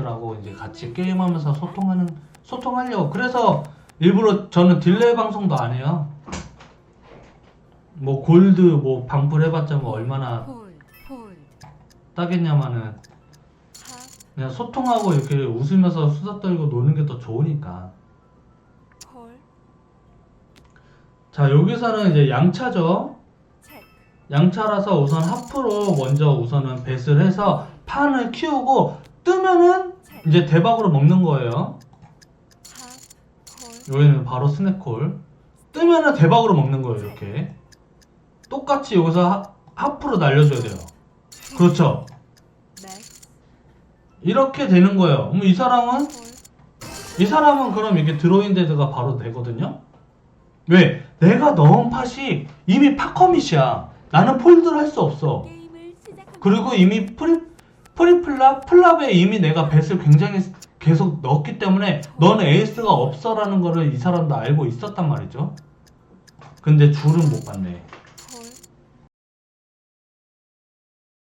사람들하고 이제 같이 게임하면서 소통하는 소통하려고 그래서 일부러 저는 딜레이 방송도 안 해요. 뭐 골드 뭐 방풀 해봤자 뭐 얼마나 따겠냐마는 하, 그냥 소통하고 이렇게 웃으면서 수다 떨고 노는 게 더 좋으니까. 콜, 자 여기서는 이제 양차죠. 양차라서 우선 하프로 먼저 우선은 뱃을 해서 판을 키우고 뜨면은 이제 대박으로 먹는 거예요. 여기는 바로 스낵콜. 뜨면은 대박으로 먹는 거예요, 이렇게. 똑같이 여기서 하, 하프로 날려줘야 돼요. 그렇죠. 맥스, 이렇게 되는 거예요. 그럼 이 사람은, 콜, 이 사람은 그럼 이게 드로인 데드가 바로 되거든요? 왜? 내가 넣은 팟이 이미 팟커밋이야. 나는 폴드를 할 수 없어. 그리고 이미 프리, 프리플랍, 플랍에 이미 내가 뱃을 굉장히 계속 넣었기 때문에 너는 에이스가 없어라는 거를 이 사람도 알고 있었단 말이죠. 근데 줄은 못 봤네.